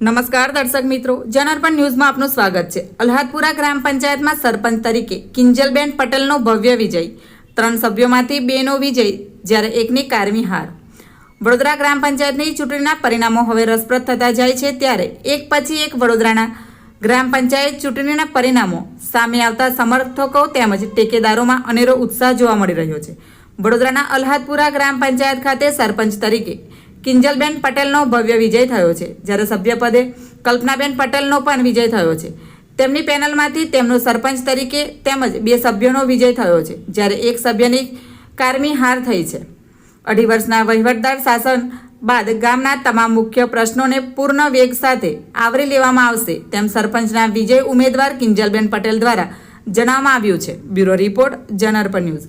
નમસ્કાર દર્શક મિત્રો, જનઅર્પણ ન્યૂઝમાં આપનું સ્વાગત છે. અલ્હાદપુરા ગ્રામ પંચાયતમાં સરપંચ તરીકે કિંજલબેન પટેલનો ભવ્ય વિજય, ત્રણ સભ્યોમાંથી બેનો વિજય, જ્યારે એકની કારમી હાર. વડોદરા ગ્રામ પંચાયતની ચૂંટણીના પરિણામો હવે રસપ્રદ થતા જાય છે ત્યારે એક પછી એક વડોદરાના ગ્રામ પંચાયત ચૂંટણીના પરિણામો સામે આવતા સમર્થકો તેમજ ટેકેદારોમાં અનેરો ઉત્સાહ જોવા મળી રહ્યો છે. વડોદરાના અલ્હાદપુરા ગ્રામ પંચાયત ખાતે સરપંચ તરીકે કિંજલબેન પટેલનો ભવ્ય વિજય થયો છે. જ્યારે સભ્યપદે કલ્પનાબેન પટેલનો પણ વિજય થયો છે. તેમની પેનલમાંથી તેમનો સરપંચ તરીકે તેમજ બે સભ્યોનો વિજય થયો છે. જ્યારે એક સભ્યની કારમી હાર થઈ છે. અઢી વર્ષના વહીવટદાર શાસન બાદ ગામના તમામ મુખ્ય પ્રશ્નોને પૂર્ણ વેગ સાથે આવરી લેવામાં આવશે તેમ સરપંચના વિજય ઉમેદવાર કિંજલબેન પટેલ દ્વારા જણાવવામાં આવ્યું છે. બ્યુરો રિપોર્ટ જનરપર ન્યૂઝ.